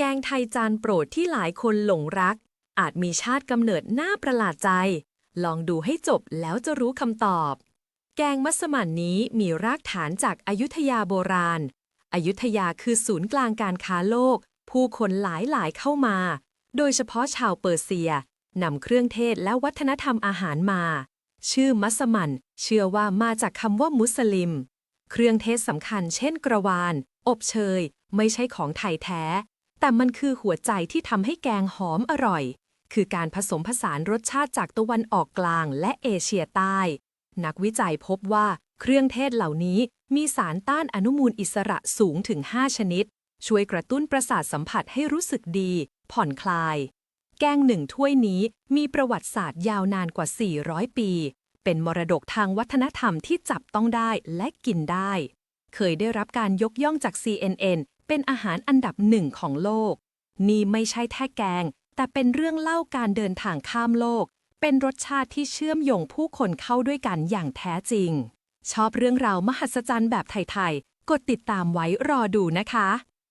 แกงไทยจานโปรดที่หลายคนหลงรัก อาจมีชาติกำเนิดน่าประหลาดใจ ลองดูให้จบแล้วจะรู้คำตอบ แกงมัสมั่นนี้มีรากฐานจากอายุทยาโบราณอยุธยาคือศูนย์กลางการค้าโลก ผู้คนหลายหลายๆเข้ามา โดยเฉพาะชาวเปอร์เซียนำเครื่องเทศและวัฒนธรรมอาหารมา ชื่อมัสมั่นเชื่อว่ามาจากคำว่ามุสลิม เครื่องเทศสำคัญเช่นกระวาน อบเชย ไม่ใช่ของไทยแท้ แต่มันคือหัวใจที่ทำให้แกงหอมอร่อย คือการผสมผสานรสชาติจากตะวันออกกลางและเอเชียใต้ นักวิจัยพบว่าเครื่องเทศเหล่านี้มีสารต้านอนุมูลอิสระสูงถึง 5 ชนิด ช่วยกระตุ้นประสาทสัมผัสให้รู้สึกดี ผ่อนคลาย แกงหนึ่งถ้วยนี้มีประวัติศาสตร์ยาวนานกว่า 400 ปี เป็นมรดกทางวัฒนธรรมที่จับต้องได้และกินได้ เคยได้รับการยกย่องจาก CNN เป็นอาหารอันดับหนึ่งของโลก นี่ไม่ใช่แท่แกง แต่เป็นเรื่องเล่าการเดินทางข้ามโลก เป็นรสชาติที่เชื่อมโยงผู้คนเข้าด้วยกันอย่างแท้จริง ชอบเรื่องราวมหัศจรรย์แบบไทย ๆ กดติดตามไว้รอดูนะคะ